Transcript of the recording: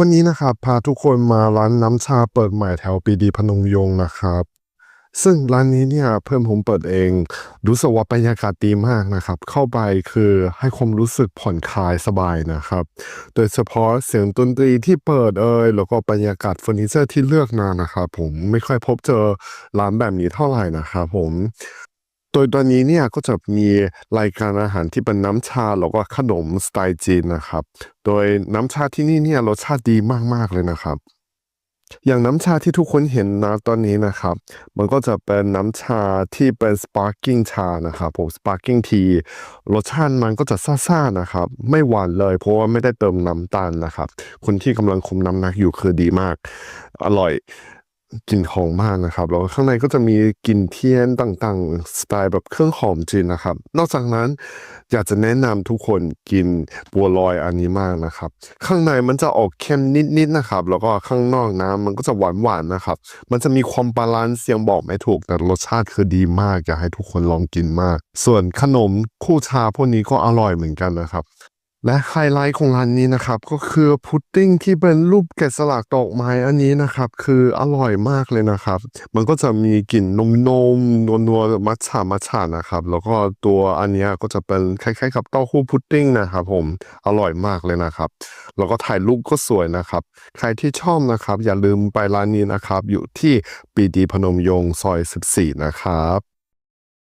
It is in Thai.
วันนี้นะครับพาทุกคนมาร้านน้ำชาเปิดใหม่แถวปีดีพนมยงค์นะครับ ซึ่งร้านนี้เนี่ยเพื่อนผมเปิดเองรู้สึกว่าบรรยากาศดีมากนะครับ เข้าไปคือให้ความรู้สึกผ่อนคลายสบายนะครับ โดยเฉพาะเสียงดนตรีที่เปิดเอ่ยแล้วก็บรรยากาศเฟอร์นิเจอร์ที่เลือกมานะครับผมไม่ค่อยพบเจอร้านแบบนี้เท่าไหร่นะครับผม ดยตอนนี้เนี่ยก็จะมีรายการอาหารที่เป็นน้ำชาแล้วก็ขนมสไตล์จีนนะครับ โดยน้ำชาที่นี่เนี่ยรสชาติดีมากๆเลยนะครับ อย่างน้ำชาที่ทุกคนเห็นนะตอนนี้นะครับ มันก็จะเป็นน้ำชาที่เป็น sparkling ชานะครับผม sparkling tea รสชาติมันก็จะซ่าๆนะครับ ไม่หวานเลยเพราะว่าไม่ได้เติมน้ำตาลนะครับ คนที่กำลังคุมน้ำหนักอยู่คือดีมาก อร่อย กลิ่นหอมมากนะครับแล้วข้างในก็จะมีกลิ่นเทียนต่างๆ สไตล์แบบเครื่องหอมจีนนะครับ นอกจากนั้นอยากจะแนะนำทุกคนกินบัวลอยอันนี้มากนะครับ ข้างในมันจะออกเค็มนิดๆนะครับ แล้วก็ข้างนอกน้ำมันก็จะหวานๆนะครับ มันจะมีความบาลานซ์เสียงบอกไม่ถูกแต่รสชาติคือดีมากอยากให้ทุกคนลองกินมาก ส่วนขนมคู่ชาพวกนี้ก็อร่อยเหมือนกันนะครับ และไฮไลท์ของร้านนี้นะครับก็คือพุดดิ้งที่เป็นรูปแกะสลักดอกไม้อันนี้นะครับคืออร่อยมากเลยนะครับ มันก็จะมีกลิ่นนมนมนัวนัวมัทฉะมัทฉะนะครับ แล้วก็ตัวอันนี้ก็จะเป็นคล้ายๆกับเต้าหู้พุดดิ้งนะครับผมอร่อยมากเลยนะครับ แล้วก็ถ่ายรูปก็สวยนะครับ ใครที่ชอบนะครับ อย่าลืมไปร้านนี้นะครับ อยู่ที่ปีดีพนมยงค์ซอย 14 นะครับ